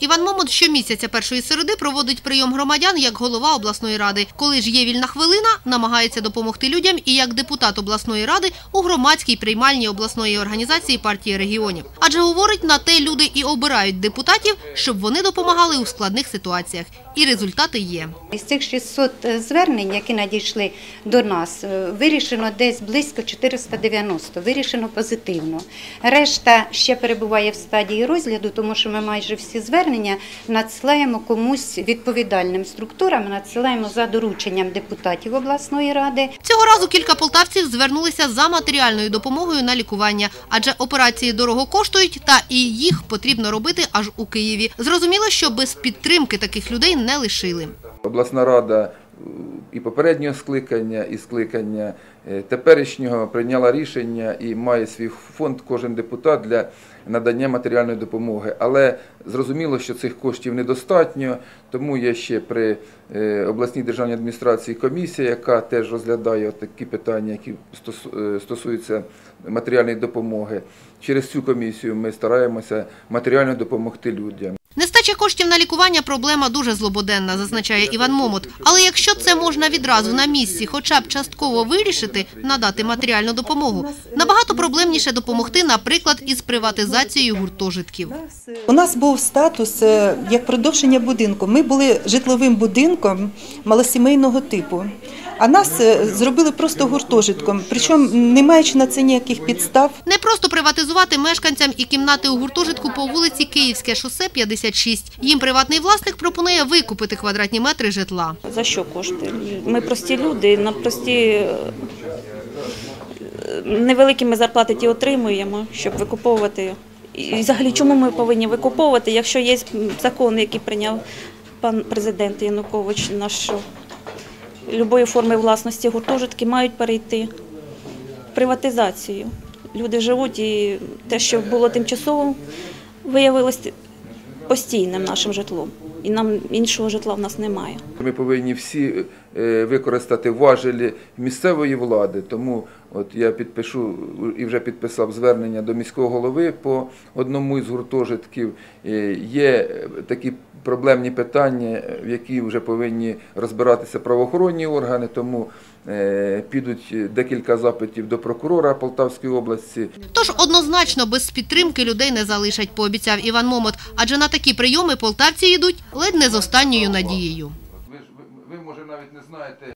Іван Момот щомісяця першої середи проводить прийом громадян як голова обласної ради. Коли ж є вільна хвилина, намагається допомогти людям і як депутат обласної ради у громадській приймальній обласної організації партії регіонів. Адже говорить, на те люди і обирають депутатів, щоб вони допомагали у складних ситуаціях. І результати є. Із цих 600 звернень, які надійшли до нас, е, вирішено десь близько 490, вирішено позитивно. Решта ще перебуває в стадії розгляду, тому що ми майже всі звернення надсилаємо комусь відповідальним структурам, надсилаємо за дорученням депутатів обласної ради. Цього разу кілька полтавців звернулися за матеріальною допомогою на лікування, адже операції дорого коштують, та і їх потрібно робити аж у Києві. Зрозуміло, що без підтримки таких людей не лишили. Обласна рада е, і попереднього скликання, і скликання е, теперішнього прийняла рішення і має свій фонд кожен депутат для надання матеріальної допомоги. Але зрозуміло, що цих коштів недостатньо, тому є ще при е, обласній державній адміністрації комісія, яка теж розглядає такі питання, які стосуються матеріальної допомоги. Через цю комісію ми стараємося матеріально допомогти людям. Нестача коштів на лікування – проблема дуже злободенна, зазначає Іван Момот. Але якщо це можна відразу на місці, хоча б частково вирішити, надати матеріальну допомогу, набагато проблемніше допомогти, наприклад, із приватизацією гуртожитків. У нас був статус е, як продовження будинку. Ми були житловим будинком малосімейного типу. А нас е, зробили просто гуртожитком, причому не маючи на це ніяких підстав. Не просто приватизувати мешканцям і кімнати у гуртожитку по вулиці Київське шосе 56. Їм приватний власник пропонує викупити квадратні метри житла. За що кошти? Ми прості люди, на прості е, невеликі ми зарплати ті отримуємо, щоб викуповувати. І взагалі, чому ми повинні викуповувати, якщо є закон, який прийняв пан президент Янукович, наш що любої форми власності гуртожитки мають перейти в приватизацію. Люди живуть і те, що було тимчасовим, виявилось постійним нашим житлом. І нам іншого житла в нас немає. Ми повинні всі е, використати важелі місцевої влади. Тому от я підпишу і вже підписав звернення до міського голови по одному із гуртожитків. Е, Є такі проблемні питання, в які вже повинні розбиратися правоохоронні органи, тому е, підуть декілька запитів до прокурора Полтавської області. Тож однозначно без підтримки людей не залишать, пообіцяв Іван Момот. Адже на такі прийоми полтавці йдуть ледь не з останньою надією. Ви ж ви, ви може навіть не знаєте,